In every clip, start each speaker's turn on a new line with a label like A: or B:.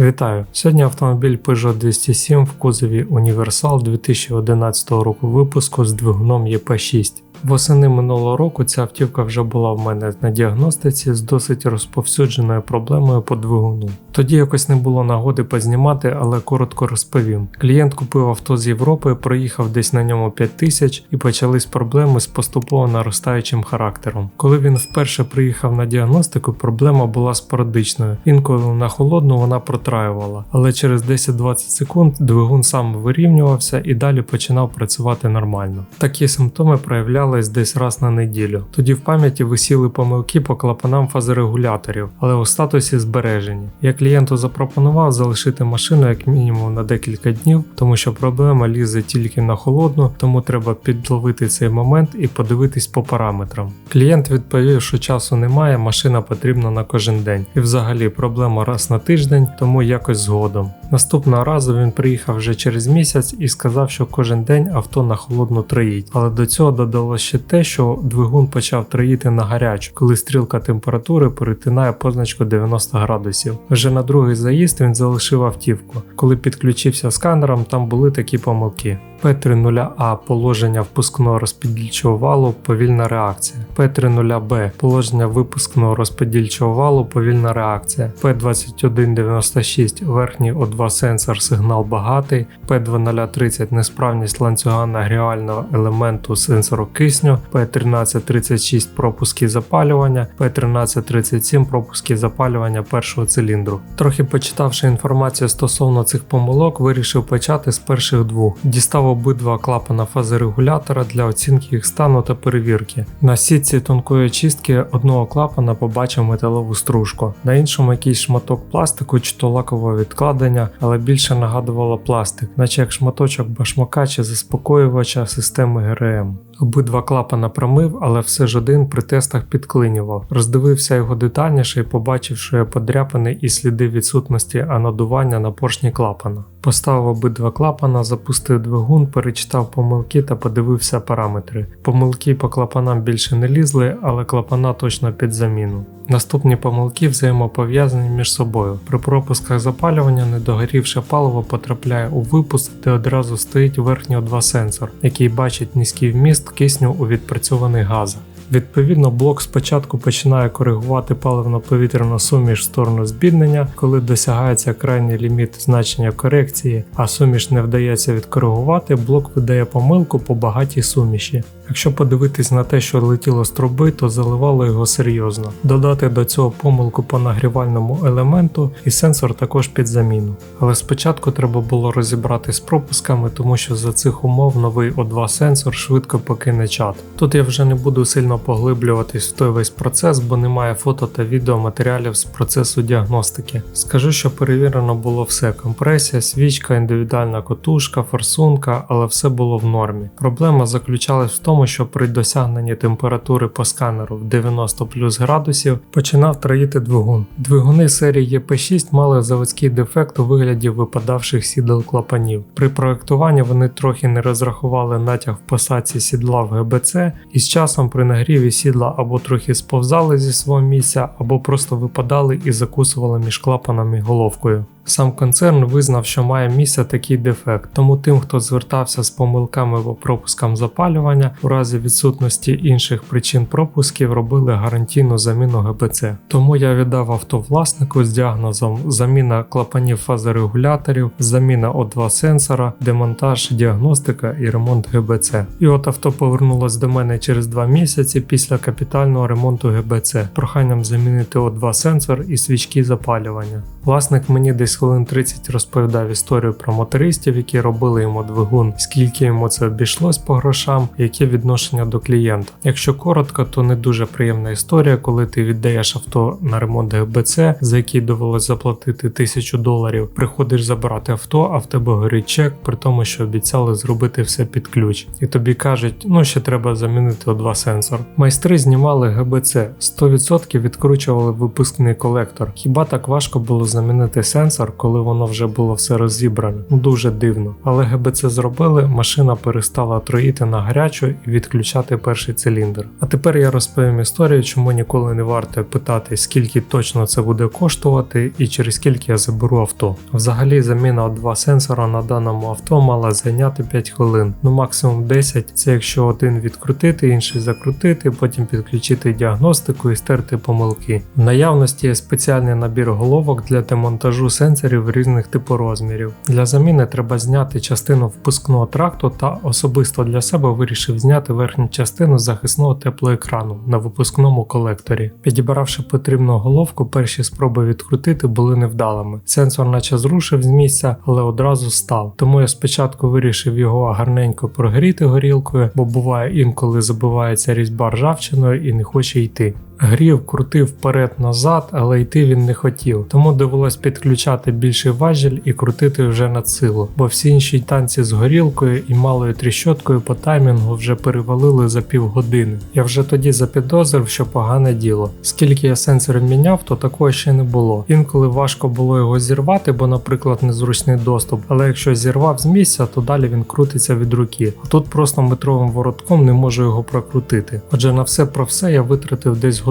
A: Вітаю! Сьогодні автомобіль Peugeot 207 в кузові Універсал 2011 року випуску з двигуном ЄП6. Восени минулого року ця автівка вже була в мене на діагностиці з досить розповсюдженою проблемою по двигуну. Тоді якось не було нагоди познімати, але коротко розповім. Клієнт купив авто з Європи, проїхав десь на ньому 5 тисяч і почались проблеми з поступово наростаючим характером. Коли він вперше приїхав на діагностику, проблема була спорадичною. Інколи на холодну вона протраювала, але через 10-20 секунд двигун сам вирівнювався і далі починав працювати нормально. Такі симптоми проявлялись десь раз на неділю. Тоді в пам'яті висіли помилки по клапанам фазорегуляторів, але у статусі збережені. Я клієнту запропонував залишити машину як мінімум на декілька днів, тому що проблема лізе тільки на холодну, тому треба підловити цей момент і подивитись по параметрам. Клієнт відповів, що часу немає, машина потрібна на кожен день. І взагалі проблема раз на тиждень, тому якось згодом. Наступного разу він приїхав вже через місяць і сказав, що кожен день авто на холодну троїть. Але до цього додалося ще те, що двигун почав троїти на гарячу, коли стрілка температури перетинає позначку 90 градусів. Вже на другий заїзд він залишив автівку. Коли підключився сканером, там були такі помилки. P30A положення впускного розподільчого валу повільна реакція. P30B положення випускного розподільчого валу повільна реакція. P2196 верхній O2 сенсор сигнал багатий. P2030 несправність ланцюга нагрівального елементу сенсору кисню. P1336 пропуски запалювання. P1337 пропуски запалювання першого циліндру. Трохи почитавши інформацію стосовно цих помилок, вирішив почати з перших двох. Дістав обидва клапана фазорегулятора для оцінки їх стану та перевірки. На сітці тонкої очистки одного клапана побачив металову стружку, на іншому якийсь шматок пластику чи то лакове відкладення, але більше нагадувала пластик, наче як шматочок башмака чи заспокоювача системи ГРМ. Обидва клапана промив, але все ж один при тестах підклинював. Роздивився його детальніше і побачив, що є подряпини і сліди відсутності анодування на поршні клапана. Поставив обидва клапана, запустив двигун, перечитав помилки та подивився параметри. Помилки по клапанам більше не лізли, але клапана точно під заміну. Наступні помилки взаємопов'язані між собою. При пропусках запалювання недогорівше паливо потрапляє у випуск, де одразу стоїть верхній O2 сенсор, який бачить низький вміст кисню у відпрацьованих газах. Відповідно, блок спочатку починає коригувати паливно-повітряну суміш в сторону збіднення, коли досягається крайній ліміт значення корекції, а суміш не вдається відкоригувати, блок видає помилку по багатій суміші. Якщо подивитись на те, що летіло з труби, то заливало його серйозно. Додати до цього помилку по нагрівальному елементу і сенсор також під заміну. Але спочатку треба було розібрати з пропусками, тому що за цих умов новий O2 сенсор швидко покине чат. Тут я вже не буду сильно поглиблюватись в той весь процес, бо немає фото та відеоматеріалів з процесу діагностики. Скажу, що перевірено було все: компресія, свічка, індивідуальна котушка, форсунка, але все було в нормі. Проблема заключалась в тому, що при досягненні температури по сканеру в 90 плюс градусів починав троїти двигун. Двигуни серії ЄП6 мали заводський дефект у вигляді випадавших сідел клапанів. При проектуванні вони трохи не розрахували натяг в посадці сідла в ГБЦ, і з часом при нагріві сідла або трохи сповзали зі свого місця, або просто випадали і закусували між клапаном і головкою. Сам концерн визнав, що має місце такий дефект, тому тим, хто звертався з помилками або пропускам запалювання, у разі відсутності інших причин пропусків робили гарантійну заміну ГБЦ. Тому я віддав авто власнику з діагнозом заміна клапанів фазорегуляторів, заміна O2 сенсора, демонтаж, діагностика і ремонт ГБЦ. І от авто повернулось до мене через 2 місяці після капітального ремонту ГБЦ, проханням замінити O2 сенсор і свічки запалювання. Власник мені десь хвилин 30 розповідав історію про мотористів, які робили йому двигун, скільки йому це обійшлось по грошам, яке відношення до клієнта. Якщо коротко, то не дуже приємна історія, коли ти віддаєш авто на ремонт ГБЦ, за який довелось заплатити тисячу доларів. Приходиш забирати авто, а в тебе горить чек, при тому, що обіцяли зробити все під ключ. І тобі кажуть, ну ще треба замінити O2 сенсор. Майстри знімали ГБЦ, 100% відкручували випускний колектор. Хіба так важко було замінити сенсор? Сенсор, коли воно вже було все розібране. Ну, Дуже дивно. Але ГБЦ зробили, машина перестала троїти на гарячу і відключати перший циліндр. А тепер я розповім історію, чому ніколи не варто питати, скільки точно це буде коштувати і через скільки я заберу авто. Взагалі заміна два сенсора на даному авто мала зайняти 5 хвилин, ну максимум 10 це якщо один відкрутити, інший закрутити, потім підключити діагностику і стерти помилки. В наявності є спеціальний набір головок для демонтажу сенсорів різних типорозмірів. Для заміни треба зняти частину впускного тракту та особисто для себе вирішив зняти верхню частину захисного теплоекрану на випускному колекторі. Підібравши потрібну головку, перші спроби відкрутити були невдалими. Сенсор наче зрушив з місця, але одразу став. Тому я спочатку вирішив його гарненько прогріти горілкою, бо буває інколи забивається різьба ржавчиною і не хоче йти. Грів, крутив вперед-назад, але йти він не хотів, тому довелось підключати більший важіль і крутити вже на силу, бо всі інші танці з горілкою і малою тріщоткою по таймінгу вже перевалили за півгодини. Я вже тоді запідозрив, що погане діло. Скільки я сенсорів міняв, то такого ще не було. Інколи важко було його зірвати, бо, наприклад, незручний доступ, але якщо зірвав з місця, то далі він крутиться від руки. А тут просто метровим воротком не можу його прокрутити. Отже, на все про все я витратив десь годину,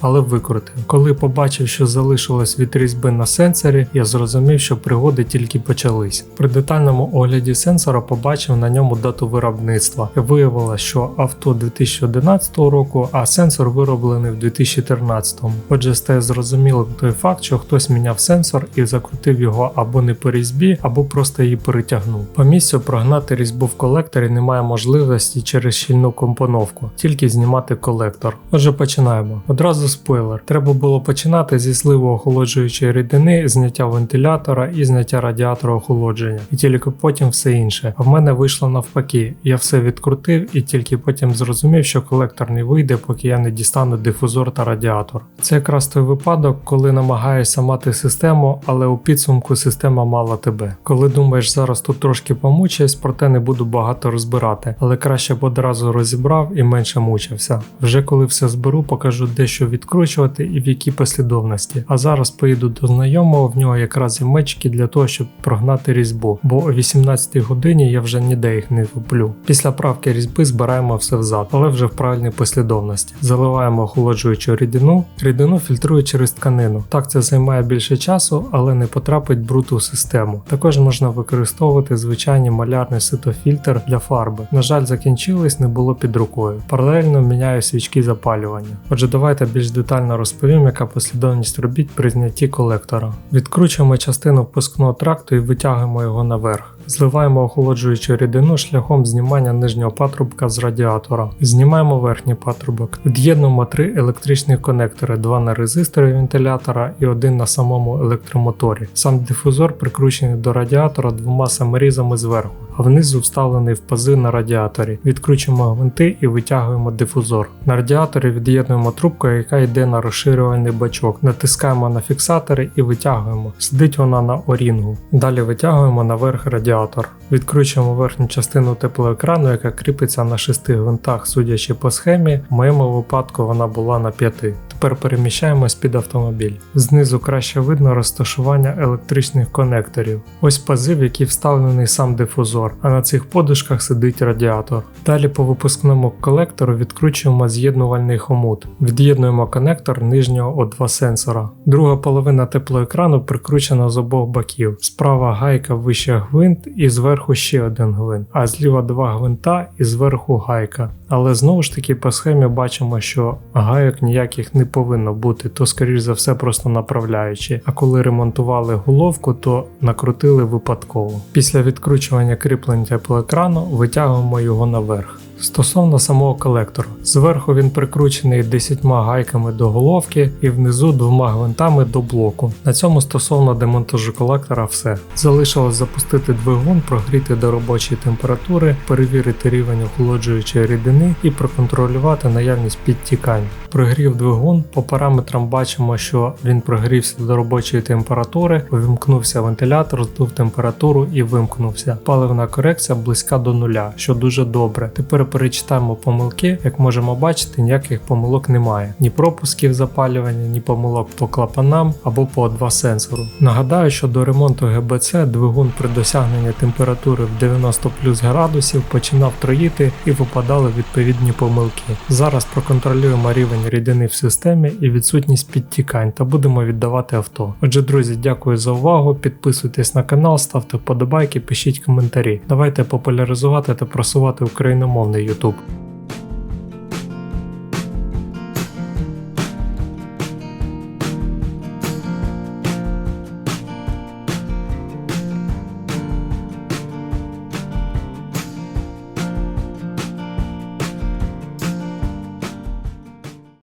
A: але викрутив. Коли побачив, що залишилось від різьби на сенсорі, я зрозумів, що пригоди тільки почались. При детальному огляді сенсора побачив на ньому дату виробництва. І виявилось, що авто 2011 року, а сенсор вироблений в 2014. Отже, стає зрозумілим той факт, що хтось міняв сенсор і закрутив його або не по різьбі, або просто її перетягнув. По місцю прогнати різьбу в колекторі немає можливості через щільну компоновку, тільки знімати колектор. Отже, починаємо. Одразу спойлер. Треба було починати зі сливу охолоджуючої рідини, зняття вентилятора і зняття радіатора охолодження, і тільки потім все інше. А в мене вийшло навпаки. Я все відкрутив і тільки потім зрозумів, що колектор не вийде, поки я не дістану дифузор та радіатор. Це якраз той випадок, коли намагаєшся мати систему, але у підсумку система мала тебе. Коли думаєш, зараз тут трошки помучаюсь, проте не буду багато розбирати, але краще б одразу розібрав і менше мучився. Вже коли все зберу, покажу дещо відкручувати і в якій послідовності. А зараз поїду до знайомого, в нього якраз є мечки для того, щоб прогнати різьбу, бо о 18 годині я вже ніде їх не куплю. Після правки різьби збираємо все взад, але вже в правильній послідовності. Заливаємо охолоджуючу рідину, рідину фільтрую через тканину. Так це займає більше часу, але не потрапить бруд у систему. Також можна використовувати звичайний малярний ситофільтр для фарби. На жаль, закінчились, не було під рукою. Паралельно міняю свічки запалювання. Отже, давайте більш детально розповім, яка послідовність робіт при знятті колектора. Відкручуємо частину впускного тракту і витягуємо його наверх. Зливаємо охолоджуючу рідину шляхом знімання нижнього патрубка з радіатора. Знімаємо верхній патрубок. Від'єднуємо три електричних конектори: два на резисторі вентилятора і один на самому електромоторі. Сам дифузор прикручений до радіатора двома саморізами зверху, а внизу вставлений в пази на радіаторі. Відкручуємо гвинти і витягуємо дифузор. На радіаторі від'єднуємо трубку, яка йде на розширювальний бачок. Натискаємо на фіксатори і витягуємо. Сидить вона на орінгу. Далі витягуємо наверх радіатор. Відкручуємо верхню частину теплоекрану, яка кріпиться на шести гвинтах, судячи по схемі. В моєму випадку вона була на п'яти. Тепер переміщаємось під автомобіль. Знизу краще видно розташування електричних конекторів. Ось пази, в які вставлений сам дифузор, а на цих подушках сидить радіатор. Далі по випускному колектору відкручуємо з'єднувальний хомут. Від'єднуємо конектор нижнього O2 сенсора. Друга половина теплоекрану прикручена з обох боків. Справа гайка вище гвинт і зверху ще один гвинт, а зліва два гвинта і зверху гайка. Але знову ж таки по схемі бачимо, що гайок ніяких не повинно бути, то скоріш за все просто направляючі. А коли ремонтували головку, то накрутили випадково. Після відкручування кріплень теплоекрану витягуємо його наверх. Стосовно самого колектора, зверху він прикручений 10 гайками до головки і внизу двома гвинтами до блоку. На цьому стосовно демонтажу колектора все. Залишилось запустити двигун, прогріти до робочої температури, перевірити рівень охолоджуючої рідини і проконтролювати наявність підтікань. Прогрів двигун. По параметрам бачимо, що він прогрівся до робочої температури, увімкнувся вентилятор, здув температуру і вимкнувся. Паливна корекція близька до нуля, що дуже добре. Тепер перечитаємо помилки. Як можемо бачити, ніяких помилок немає. Ні пропусків запалювання, ні помилок по клапанам або по O2 сенсору. Нагадаю, що до ремонту ГБЦ двигун при досягненні температури в 90 плюс градусів починав троїти і випадали відповідні помилки. Зараз проконтролюємо рівень рідини в системі і відсутність підтікань та будемо віддавати авто. Отже, друзі, дякую за увагу. Підписуйтесь на канал, ставте вподобайки, пишіть коментарі. Давайте популяризувати та просувати україномовний YouTube.